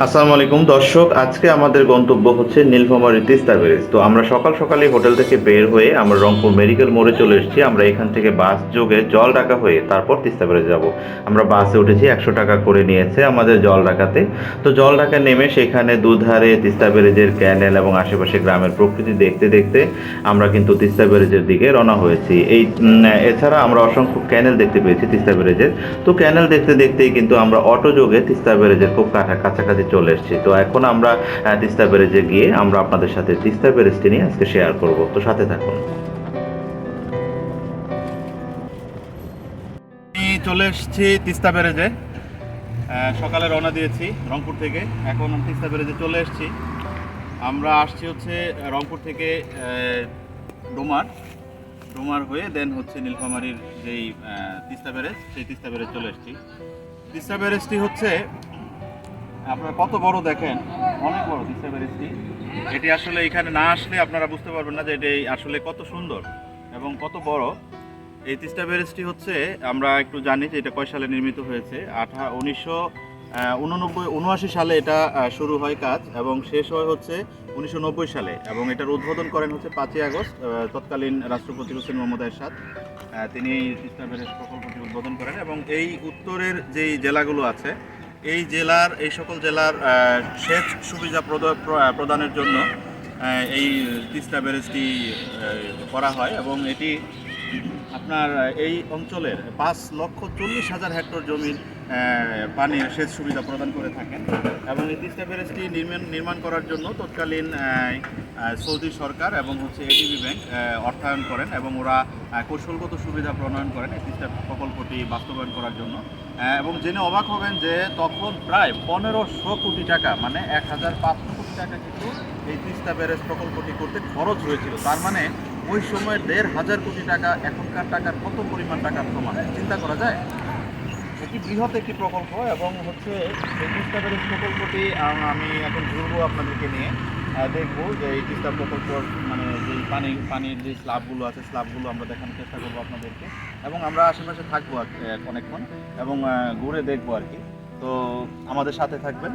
আসসালামু আলাইকুম, দর্শক। আজকে আমাদের গন্তব্য হচ্ছে নীলফামারী তিস্তা ব্যারেজ তো আমরা সকাল সকালে হোটেল থেকে বের হয়ে আমরা রংপুর মেডিকেল মোড়ে চলে এসেছি। আমরা এখান থেকে বাস যোগে জল ঢাকা হয়ে তারপর তিস্তা ব্যারেজ যাব। আমরা বাসে উঠেছি, একশো টাকা করে নিয়েছে আমাদের জল ঢাকাতে তো জল ঢাকা নেমে সেখানে দুধারে তিস্তা ব্যারেজের ক্যানেল এবং আশেপাশে গ্রামের প্রকৃতি দেখতে দেখতে আমরা কিন্তু তিস্তা ব্যারেজের দিকে রওনা হয়েছি। এই এছাড়া আমরা অসংখ্য ক্যানেল দেখতে পেয়েছি তিস্তা ব্যারেজের তো ক্যানেল দেখতে দেখতেই কিন্তু আমরা অটো যোগে তিস্তা ব্যারেজের খুব কাছা কাছাকাছি চলে এসেছি। তো এখন আমরা তিস্তা ব্যারেজে গিয়ে আমরা আপনাদের সাথে তিস্তা ব্যারেজটি নিয়ে আজকে শেয়ার করব। তো সাথে থাকুন। চলে এসেছি তিস্তা ব্যারেজে। সকালে রওনা দিয়েছি রংপুর থেকে। এখন তিস্তা ব্যারেজে চলে এসেছি। আমরা আসছি হচ্ছে রংপুর থেকে ডোমার। ডোমার হয়ে দেন হচ্ছে নীলফামারীর যেই তিস্তা ব্যারেজ, সেই তিস্তা ব্যারেজ চলে এসেছি। তিস্তা ব্যারেজটি হচ্ছে আপনারা কত বড় দেখেন? অনেক বড় ব্যারেজটি এটি আসলে এখানে না আসলে আপনারা বুঝতে পারবেন না যে এটি আসলে কত সুন্দর এবং কত বড়। এই তিস্তা ব্যারেজটি হচ্ছে, আমরা একটু জানি যে এটা কয় সালে নির্মিত হয়েছে? আঠা, উনিশশো উননব্বই, উনআশি সালে এটা শুরু হয় কাজ এবং শেষ হয় হচ্ছে উনিশশো নব্বই সালে এবং এটার উদ্বোধন করেন হচ্ছে পাঁচই আগস্ট তৎকালীন রাষ্ট্রপতি হোসেন মোহাম্মদ এরশাদ। তিনি তিস্তা ব্যারেজ প্রকল্পটি উদ্বোধন করেন এবং এই উত্তরের যেই জেলাগুলো আছে এই জেলার, এই সকল জেলার সেচ সুবিধা প্রদ- প্রদানের জন্য এই তিস্তা ব্যারেজটি করা হয় এবং এটি আপনার এই অঞ্চলের পাঁচ লক্ষ চল্লিশ হাজার হেক্টর জমির পানির সেচ সুবিধা প্রদান করে থাকেন এবং এই তিস্তা ব্যারেজটি নির্মাণ নির্মাণ করার জন্য তৎকালীন সৌদি সরকার এবং হচ্ছে এডিবি ব্যাংক অর্থায়ন করেন এবং ওরা কৌশলগত সুবিধা প্রণয়ন করেন এই তিস্তা প্রকল্পটি বাস্তবায়ন করার জন্য। এবং জেনে অবাক হবেন যে তখন প্রায় পনেরোশো কোটি টাকা মানে এক হাজার পাঁচশো এই তিস্তা ব্যারেজ প্রকল্পটি করতে খরচ হয়েছিল। তার মানে ওই সময় দেড় হাজার কোটি টাকা, এখনকার টাকার কত পরিমাণ টাকার সমান চিন্তা করা যায়? এটি বৃহৎ একটি প্রকল্প এবং হচ্ছে এই তিস্তা ব্যারেজ প্রকল্পটি, আমি এখন ঘুরবো আপনাদেরকে নিয়ে। দেখব যে এই তিস্তা প্রকল্প মানে যে পানি, পানির যে স্ল্যাবগুলো আছে স্ল্যাবগুলো আমরা দেখানোর চেষ্টা করব আপনাদেরকে। এবং আমরা আশেপাশে থাকব অনেকক্ষণ। এবং ঘুরে দেখব আর কি। তো আমাদের সাথে থাকবেন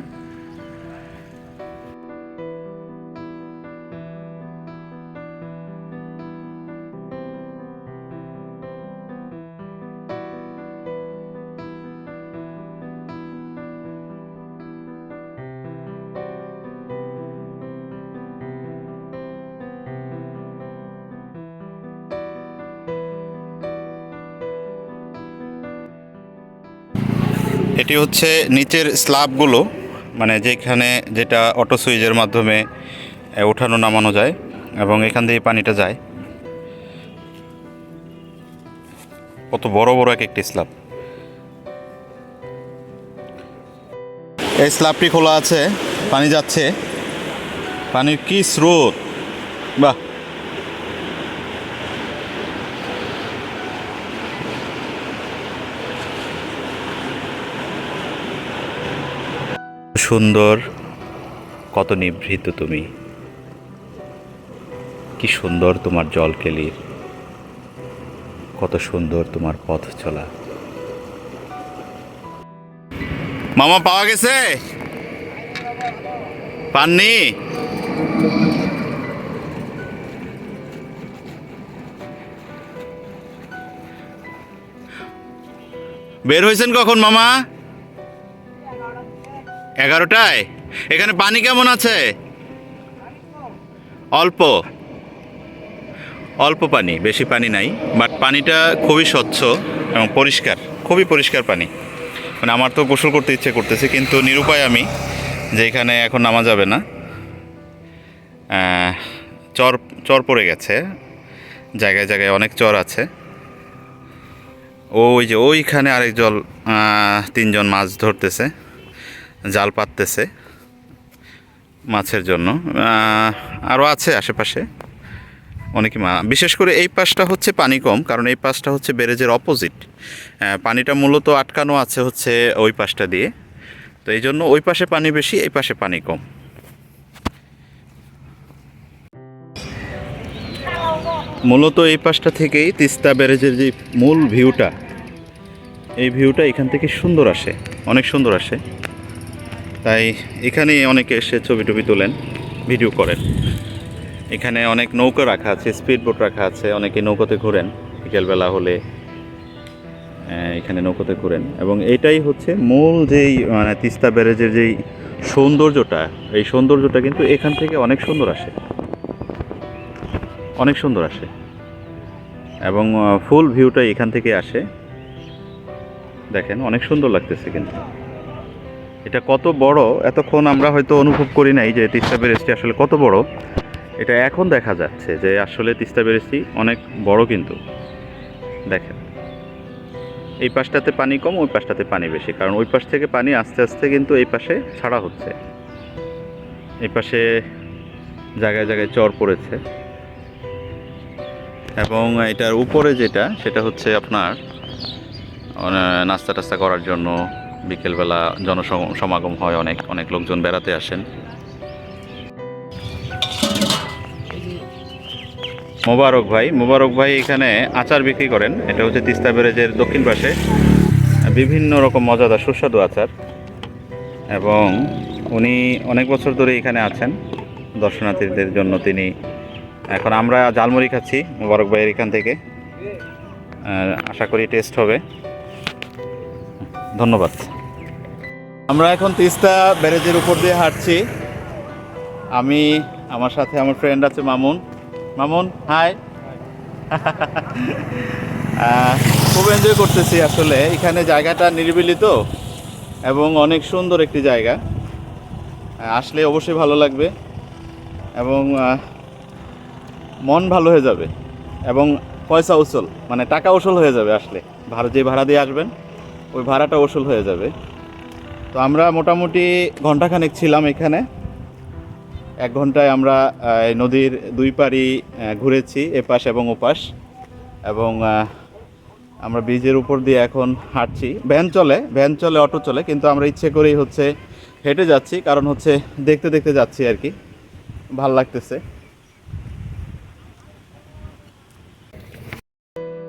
এটি হচ্ছে নিচের স্ল্যাবগুলো মানে যেখানে যেটা অটো সুইচের মাধ্যমে ওঠানো নামানো যায় এবং এখান দিয়ে পানিটা যায়। কত বড় বড় এক একটি স্ল্যাব এই স্ল্যাবটি খোলা আছে, পানি যাচ্ছে। পানির কি স্রোত? বাহ! সুন্দর, কত নিভৃত তুমি। কি সুন্দর তোমার জল কেলির, কত সুন্দর তোমার পথ চলা। মামা, পাওয়া গেছে? পাননি? বের হয়েছেন কখন, মামা? এগারোটায়? এখানে পানি কেমন আছে? অল্প। অল্প পানি, বেশি পানি নাই বাট পানিটা খুবই স্বচ্ছ এবং পরিষ্কার, খুবই পরিষ্কার পানি। মানে আমার তো গোসল করতে ইচ্ছে করতেছে, কিন্তু নিরুপায় আমি, যে এখানে এখন নামা যাবে না। চর চর পড়ে গেছে। জায়গায় জায়গায় অনেক চর আছে। ওই যে ওইখানে আরেক জল তিনজন মাছ ধরতেছে। জাল পাততেছে মাছের জন্য। আরও আছে আশেপাশে। অনেকে মা বিশেষ করে এই পাশটা হচ্ছে পানি কম, কারণ এই পাশটা হচ্ছে ব্যারেজের অপোজিট পানিটা মূলত আটকানো আছে হচ্ছে ওই পাশটা দিয়ে। তো এই জন্য ওই পাশে পানি বেশি, এই পাশে পানি কম। মূলত এই পাশটা থেকেই তিস্তা ব্যারেজের যে মূল ভিউটা, এই ভিউটা এখান থেকে সুন্দর আসে, অনেক সুন্দর আসে। তাই এখানে অনেকে এসে ছবি টবি তোলেন, ভিডিও করেন। এখানে অনেক নৌকা রাখা আছে স্পিড বোট রাখা আছে, অনেকে নৌকাতে ঘোরেন, বিকেলবেলা হলে এখানে নৌকাতে ঘোরেন। এবং এটাই হচ্ছে মূল যেই মানে তিস্তা ব্যারেজের যেই সৌন্দর্যটা, এই সৌন্দর্যটা কিন্তু এখান থেকে অনেক সুন্দর আসে। অনেক সুন্দর আসে। এবং ফুল ভিউটা এখান থেকে আসে। দেখেন, অনেক সুন্দর লাগতেছে কিন্তু। এটা কত বড়? এতক্ষণ আমরা হয়তো অনুভব করি নাই যে তিস্তা ব্যারেজটি আসলে কত বড়। এটা এখন দেখা যাচ্ছে যে আসলে তিস্তা ব্যারেজটি অনেক বড় কিন্তু। দেখেন। এই পাশটাতে পানি কম, ওই পাশটাতে পানি বেশি। কারণ ওই পাশ থেকে পানি আস্তে আস্তে কিন্তু এই পাশে ছাড়া হচ্ছে। এই পাশে জায়গায় জায়গায় চর পড়েছে। এবং এটার উপরে যেটা, সেটা হচ্ছে আপনার নাস্তা টাস্তা করার জন্য বিকেলবেলা জনসমাগম হয়, অনেক অনেক লোকজন বেড়াতে আসেন। মোবারক ভাই মোবারক ভাই এখানে আচার বিক্রি করেন। এটা হচ্ছে তিস্তা ব্যারেজের দক্ষিণ পাশে। বিভিন্ন রকম মজাদার সুস্বাদু আচার। এবং উনি অনেক বছর ধরে এখানে আছেন। দর্শনার্থীদের জন্য তিনি এখন আমরা জালমুড়ি খাচ্ছি মোবারক ভাইয়ের এখান থেকে। আশা করি টেস্ট হবে। ধন্যবাদ। আমরা এখন তিস্তা ব্যারেজের উপর দিয়ে হাঁটছি। আমি, আমার সাথে আমার ফ্রেন্ড আছে মামুন। মামুন হাই খুব এনজয় করতেছি আসলে। এখানে জায়গাটা নিরিবিলি তো এবং অনেক সুন্দর একটি জায়গা। আসলে অবশ্যই ভালো লাগবে এবং মন ভালো হয়ে যাবে এবং পয়সা উসল মানে টাকা উসল হয়ে যাবে আসলে। ভাড়া, যে ভাড়া দিয়ে আসবেন, ওই ভাড়াটা উসুল হয়ে যাবে। তো আমরা মোটামুটি ঘন্টাখানেক ছিলাম এখানে। এক ঘন্টায় আমরা নদীর দুই পাড়ি ঘুরেছি, এপাশ এবং ওপাশ। এবং আমরা ব্রিজের উপর দিয়ে এখন হাঁটছি। ভ্যান চলে ভ্যান চলে, অটো চলে, কিন্তু আমরা ইচ্ছে করেই হচ্ছে হেঁটে যাচ্ছি। কারণ হচ্ছে দেখতে দেখতে যাচ্ছি আর কি। ভালো লাগতেছে।